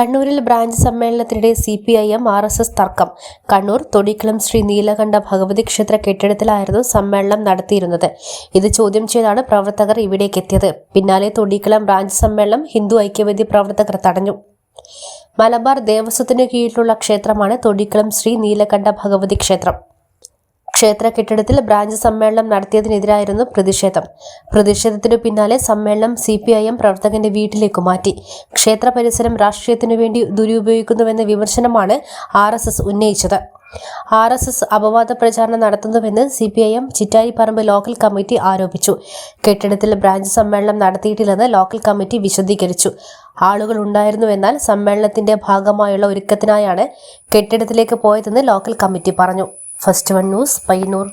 കണ്ണൂരിൽ branch സമ്മേളനത്തിനിടെ C P I M R S S തർക്കം. കണ്ണൂർ തൊടിക്കുളം ശ്രീ നീലകണ്ഠ ഭഗവതി ക്ഷേത്ര കെട്ടിടത്തിലായിരുന്നു സമ്മേളനം നടത്തിയിരുന്നത്. ഇത് ചോദ്യം ചെയ്താണ് പ്രവർത്തകർ ഇവിടേക്ക് എത്തിയത് പിന്നാലെ തൊടിക്കുളം ബ്രാഞ്ച് സമ്മേളനം ഹിന്ദു ഐക്യവേദി പ്രവർത്തകർ തടഞ്ഞു. മലബാർ ദേവസ്വത്തിന് കീഴിലുള്ള ക്ഷേത്രമാണ് തൊടിക്കുളം ശ്രീ നീലകണ്ഠ ഭഗവതി ക്ഷേത്രം. ക്ഷേത്ര കെട്ടിടത്തിൽ ബ്രാഞ്ച് സമ്മേളനം നടത്തിയതിനെതിരായിരുന്നു പ്രതിഷേധം. പ്രതിഷേധത്തിനു പിന്നാലെ സമ്മേളനം സി പി ഐ എം പ്രവർത്തകന്റെ വീട്ടിലേക്ക് മാറ്റി. ക്ഷേത്ര പരിസരം രാഷ്ട്രീയത്തിനു വേണ്ടി ദുരുപയോഗിക്കുന്നുവെന്ന വിമർശനമാണ് ആർ എസ് എസ് ഉന്നയിച്ചത്. ആർ എസ് എസ് അപവാദ പ്രചാരണം നടത്തുന്നുവെന്ന് C P I M Chittariparamba local committee ആരോപിച്ചു. കെട്ടിടത്തിൽ ബ്രാഞ്ച് സമ്മേളനം നടത്തിയിട്ടില്ലെന്ന് ലോക്കൽ കമ്മിറ്റി വിശദീകരിച്ചു. ആളുകൾ ഉണ്ടായിരുന്നുവെന്നാൽ സമ്മേളനത്തിന്റെ ഭാഗമായുള്ള ഒരുക്കത്തിനായാണ് കെട്ടിടത്തിലേക്ക് പോയതെന്ന് ലോക്കൽ കമ്മിറ്റി പറഞ്ഞു. First one news Payyanur.